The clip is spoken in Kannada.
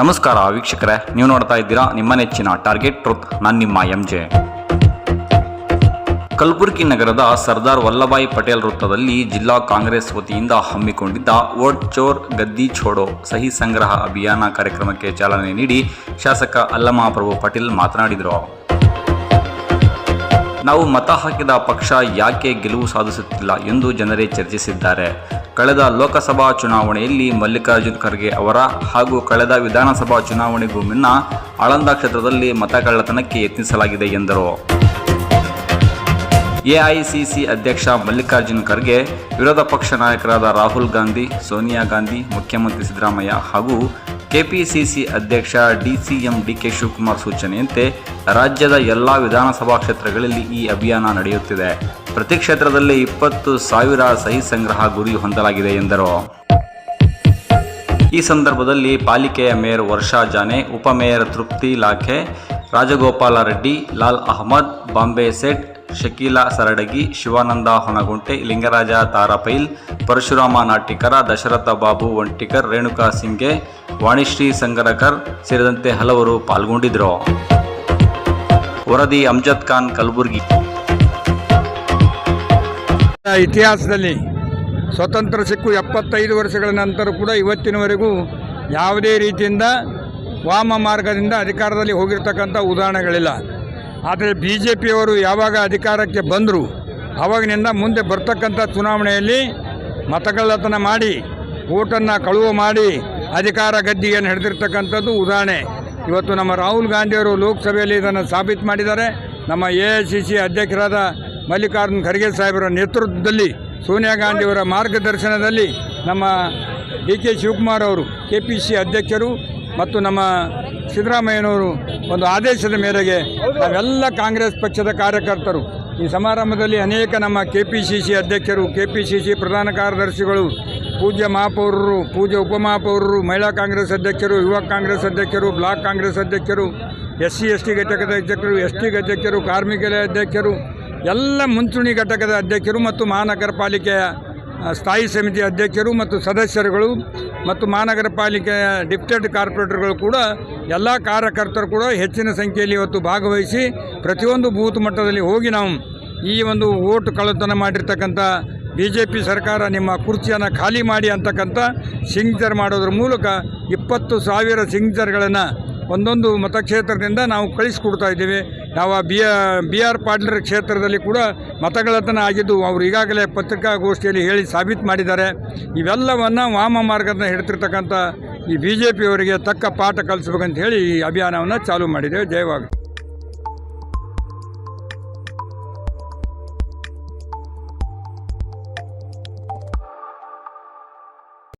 ನಮಸ್ಕಾರ ವೀಕ್ಷಕರೇ, ನೀವು ನೋಡ್ತಾ ಇದ್ದೀರಾ ನಿಮ್ಮ ನೆಚ್ಚಿನ ಟಾರ್ಗೆಟ್ ಟ್ರೂತ್ ನಾನು ನಿಮ್ಮ ಎಂ ಜೆ ಕಲಬುರಗಿ ನಗರದ ಸರ್ದಾರ್ ವಲ್ಲಭಾಯ್ ಪಟೇಲ್ ವೃತ್ತದಲ್ಲಿ ಜಿಲ್ಲಾ ಕಾಂಗ್ರೆಸ್ ವತಿಯಿಂದ ಹಮ್ಮಿಕೊಂಡಿದ್ದ ವೋಟ್ ಚೋರ್ ಗದ್ದಿ ಛೋಡೋ ಸಹಿ ಸಂಗ್ರಹ ಅಭಿಯಾನ ಕಾರ್ಯಕ್ರಮಕ್ಕೆ ಚಾಲನೆ ನೀಡಿ ಶಾಸಕ ಅಲ್ಲಮಹಾಪ್ರಭು ಪಾಟೀಲ್ ಮಾತನಾಡಿದರು. ನಾವು ಮತ ಹಾಕಿದ ಪಕ್ಷ ಯಾಕೆ ಗೆಲುವು ಸಾಧಿಸುತ್ತಿಲ್ಲ ಎಂದು ಜನರೇ ಚರ್ಚಿಸಿದ್ದಾರೆ. ಕಳೆದ ಲೋಕಸಭಾ ಚುನಾವಣೆಯಲ್ಲಿ ಮಲ್ಲಿಕಾರ್ಜುನ್ ಖರ್ಗೆ ಅವರ ಹಾಗೂ ಕಳೆದ ವಿಧಾನಸಭಾ ಚುನಾವಣೆಗೂ ಮುನ್ನ ಆಳಂದ ಕ್ಷೇತ್ರದಲ್ಲಿ ಮತಗಳ್ಳತನಕ್ಕೆ ಯತ್ನಿಸಲಾಗಿದೆ ಎಂದರು. ಎಐಸಿಸಿ ಅಧ್ಯಕ್ಷ ಮಲ್ಲಿಕಾರ್ಜುನ್ ಖರ್ಗೆ, ವಿರೋಧ ಪಕ್ಷ ನಾಯಕರಾದ ರಾಹುಲ್ ಗಾಂಧಿ, ಸೋನಿಯಾ ಗಾಂಧಿ, ಮುಖ್ಯಮಂತ್ರಿ ಸಿದ್ದರಾಮಯ್ಯ ಹಾಗೂ ಕೆಪಿಸಿಸಿ ಅಧ್ಯಕ್ಷ ಡಿಸಿಎಂ ಡಿಕೆ ಶಿವಕುಮಾರ್ ಸೂಚನೆಯಂತೆ ರಾಜ್ಯದ ಎಲ್ಲ ವಿಧಾನಸಭಾ ಕ್ಷೇತ್ರಗಳಲ್ಲಿ ಈ ಅಭಿಯಾನ ನಡೆಯುತ್ತಿದೆ. ಪ್ರತಿ ಕ್ಷೇತ್ರದಲ್ಲಿ ಇಪ್ಪತ್ತು ಸಾವಿರ ಸಹಿ ಸಂಗ್ರಹ ಗುರಿ ಹೊಂದಲಾಗಿದೆ ಎಂದರು. ಈ ಸಂದರ್ಭದಲ್ಲಿ ಪಾಲಿಕೆಯ ಮೇಯರ್ ವರ್ಷಾ ಜಾನೆ ಉಪಮೇಯರ್ ತೃಪ್ತಿ ಲಾಖೆ, ರಾಜಗೋಪಾಲ ರೆಡ್ಡಿ, ಲಾಲ್ ಅಹಮದ್, ಬಾಂಬೆ ಸೇಠ್ ಶಕೀಲಾ ಸರಡಗಿ, ಶಿವಾನಂದ ಹೊನಗುಂಟೆ, ಲಿಂಗರಾಜ ತಾರಾಪೈಲ್, ಪರಶುರಾಮ ನಾಟಿಕರ ದಶರಥ ಬಾಬು ಒಂಟಿಕರ್, ರೇಣುಕಾ ಸಿಂಗೆ, ವಾಣಿಶ್ರೀ ಸಂಗರಕರ್ ಸೇರಿದಂತೆ ಹಲವರು ಪಾಲ್ಗೊಂಡಿದ್ದರು. ವರದಿ ಅಮ್ಜದ್ ಖಾನ್ ಕಲಬುರ್ಗಿ. ಇತಿಹಾಸದಲ್ಲಿ ಸ್ವತಂತ್ರ ಸಿಕ್ಕು ಎಪ್ಪತ್ತೈದು ವರ್ಷಗಳ ನಂತರ ಕೂಡ ಇವತ್ತಿನವರೆಗೂ ಯಾವುದೇ ರೀತಿಯಿಂದ ವಾಮ ಮಾರ್ಗದಿಂದ ಅಧಿಕಾರದಲ್ಲಿ ಹೋಗಿರ್ತಕ್ಕಂಥ ಉದಾಹರಣೆಗಳಿಲ್ಲ. ಆದರೆ ಬಿ ಜೆ ಪಿಯವರು ಯಾವಾಗ ಅಧಿಕಾರಕ್ಕೆ ಬಂದರು ಆವಾಗಿನಿಂದ ಮುಂದೆ ಬರ್ತಕ್ಕಂಥ ಚುನಾವಣೆಯಲ್ಲಿ ಮತಗಳ್ಳತನ ಮಾಡಿ ಓಟನ್ನು ಕಳುವು ಮಾಡಿ ಅಧಿಕಾರ ಗದ್ದಿಗೆಯನ್ನು ಹಿಡಿದಿರ್ತಕ್ಕಂಥದ್ದು ಉದಾಹರಣೆ. ಇವತ್ತು ನಮ್ಮ ರಾಹುಲ್ ಗಾಂಧಿಯವರು ಲೋಕಸಭೆಯಲ್ಲಿ ಇದನ್ನು ಸಾಬೀತು ಮಾಡಿದ್ದಾರೆ. ನಮ್ಮ ಎ ಅಧ್ಯಕ್ಷರಾದ ಮಲ್ಲಿಕಾರ್ಜುನ್ ಖರ್ಗೆ ಸಾಹೇಬರ ನೇತೃತ್ವದಲ್ಲಿ, ಸೋನಿಯಾ ಗಾಂಧಿಯವರ ಮಾರ್ಗದರ್ಶನದಲ್ಲಿ ನಮ್ಮ ಡಿ ಕೆ ಶಿವಕುಮಾರ್ ಅವರು, ಕೆ ಪಿ ಸಿ ಅಧ್ಯಕ್ಷರು ಮತ್ತು ನಮ್ಮ ಸಿದ್ದರಾಮಯ್ಯನವರು ಒಂದು ಆದೇಶದ ಮೇರೆಗೆ ನಾವೆಲ್ಲ ಕಾಂಗ್ರೆಸ್ ಪಕ್ಷದ ಕಾರ್ಯಕರ್ತರು. ಈ ಸಮಾರಂಭದಲ್ಲಿ ಅನೇಕ ನಮ್ಮ ಕೆ ಅಧ್ಯಕ್ಷರು ಕೆ ಪ್ರಧಾನ ಕಾರ್ಯದರ್ಶಿಗಳು, ಪೂಜ್ಯ ಮಹಾಪೌರರು, ಪೂಜ್ಯ ಉಪಮಹಾಪೌರರು ಮಹಿಳಾ ಕಾಂಗ್ರೆಸ್ ಅಧ್ಯಕ್ಷರು, ಯುವ ಕಾಂಗ್ರೆಸ್ ಅಧ್ಯಕ್ಷರು, ಬ್ಲಾಕ್ ಕಾಂಗ್ರೆಸ್ ಅಧ್ಯಕ್ಷರು ಎಸ್ ಸಿ ಎಸ್ ಟಿ ಘಟಕದ ಅಧ್ಯಕ್ಷರು ಎಸ್ ಟಿ ಅಧ್ಯಕ್ಷರು ಕಾರ್ಮಿಕರ ಅಧ್ಯಕ್ಷರು, ಎಲ್ಲ ಮುಂಚೂಣಿ ಘಟಕದ ಅಧ್ಯಕ್ಷರು ಮತ್ತು ಮಹಾನಗರ ಪಾಲಿಕೆಯ ಸ್ಥಾಯಿ ಸಮಿತಿ ಅಧ್ಯಕ್ಷರು ಮತ್ತು ಸದಸ್ಯರುಗಳು. ಮತ್ತು ಮಹಾನಗರ ಪಾಲಿಕೆಯ ಡಿಪ್ಟೆಡ್ ಕಾರ್ಪೊರೇಟರ್ಗಳು ಕೂಡ ಎಲ್ಲ ಕಾರ್ಯಕರ್ತರು ಕೂಡ ಹೆಚ್ಚಿನ ಸಂಖ್ಯೆಯಲ್ಲಿ ಇವತ್ತು ಭಾಗವಹಿಸಿ ಪ್ರತಿಯೊಂದು ಬೂತ್ ಮಟ್ಟದಲ್ಲಿ ಹೋಗಿ ನಾವು ಈ ಒಂದು ಓಟ್ ಕಳ್ಳತನ ಮಾಡಿರ್ತಕ್ಕಂಥ ಬಿ ಜೆ ಪಿ ಸರ್ಕಾರ ನಿಮ್ಮ ಕುರ್ಚಿಯನ್ನು ಖಾಲಿ ಮಾಡಿ ಅಂತಕ್ಕಂಥ ಸಿಗ್ನೇಚರ್ ಮಾಡೋದ್ರ ಮೂಲಕ ಇಪ್ಪತ್ತು ಸಾವಿರ ಸಿಗ್ನೇಚರ್ಗಳನ್ನು ಒಂದೊಂದು ಮತಕ್ಷೇತ್ರದಿಂದ ನಾವು ಕಳಿಸ್ಕೊಡ್ತಾ ಇದ್ದೀವಿ. ಯಾವ ಬಿ ಬಿ ಆರ್ ಪಾಟೀಲ್ ಕ್ಷೇತ್ರದಲ್ಲಿ ಕೂಡ ಮತಗಳತನ ಆಗಿದ್ದು ಅವರು ಈಗಾಗಲೇ ಪತ್ರಿಕಾಗೋಷ್ಠಿಯಲ್ಲಿ ಹೇಳಿ ಸಾಬೀತು ಮಾಡಿದ್ದಾರೆ. ಇವೆಲ್ಲವನ್ನು ವಾಮ ಮಾರ್ಗದ ಹಿಡ್ತಿರ್ತಕ್ಕಂಥ ಈ ಬಿ ಜೆ ಪಿಯವರಿಗೆ ತಕ್ಕ ಪಾಠ ಕಲಿಸ್ಬೇಕಂತ ಹೇಳಿ ಈ ಅಭಿಯಾನವನ್ನು ಚಾಲೂ ಮಾಡಿದ್ದೇವೆ ಜಯವಾಗಲಿ.